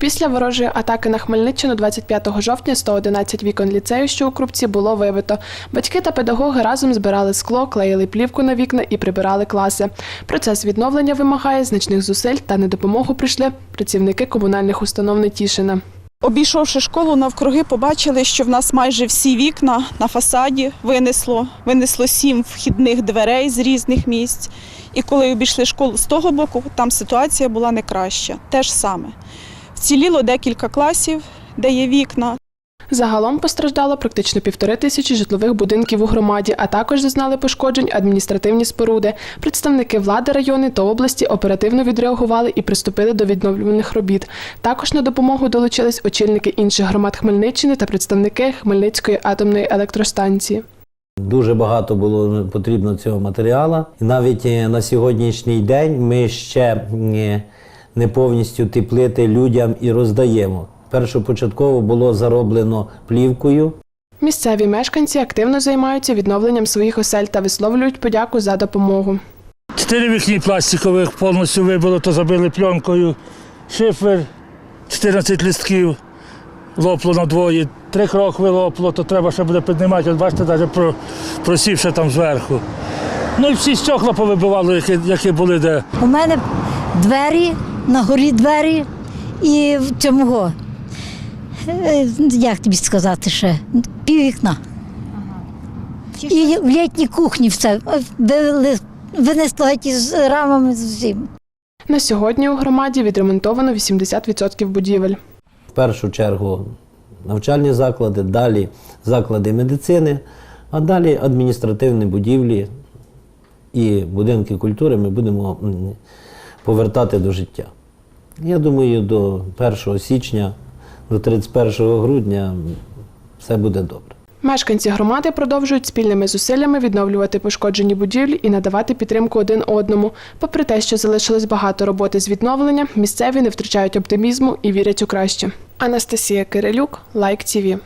Після ворожої атаки на Хмельниччину 25 жовтня 111 вікон ліцею, що у Крупці, було вибито. Батьки та педагоги разом збирали скло, клеїли плівку на вікна і прибирали класи. Процес відновлення вимагає значних зусиль та на допомогу прийшли працівники комунальних установ Нетішина. Обійшовши школу навкруги, побачили, що в нас майже всі вікна на фасаді винесло. Винесло сім вхідних дверей з різних місць. І коли обійшли школу з того боку, там ситуація була не краща. Те ж саме. Вціліло декілька класів, де є вікна. Загалом постраждало практично півтори тисячі житлових будинків у громаді, а також зазнали пошкоджень адміністративні споруди. Представники влади району та області оперативно відреагували і приступили до відновлювальних робіт. Також на допомогу долучились очільники інших громад Хмельниччини та представники Хмельницької атомної електростанції. Дуже багато було потрібно цього матеріалу. Навіть е, на сьогоднішній день ми ще е, не повністю ті плити людям і роздаємо. Першопочатково було зароблено плівкою. Місцеві мешканці активно займаються відновленням своїх осель та висловлюють подяку за допомогу. Чотири вікні пластикових повністю вибило, то забили пленкою. Шифер, 14 листків, лопло на двоє, три крокви лопло, то треба ще буде піднімати. От бачите, навіть про, просівши там зверху. Ну і всі стекла повибивали, які, які були де. У мене двері, на горі двері і в цьому, е, як тобі сказати ще, пів вікна. І в літній кухні все. е, ті з рамами з усім. На сьогодні у громаді відремонтовано 80% будівель. В першу чергу навчальні заклади, далі заклади медицини, а далі адміністративні будівлі і будинки культури ми будемо повертати до життя. Я думаю, до 1 січня, до 31 грудня все буде добре. Мешканці громади продовжують спільними зусиллями відновлювати пошкоджені будівлі і надавати підтримку один одному. Попри те, що залишилось багато роботи з відновлення, місцеві не втрачають оптимізму і вірять у краще. Анастасія Кирилюк, Лайк ТІВІ.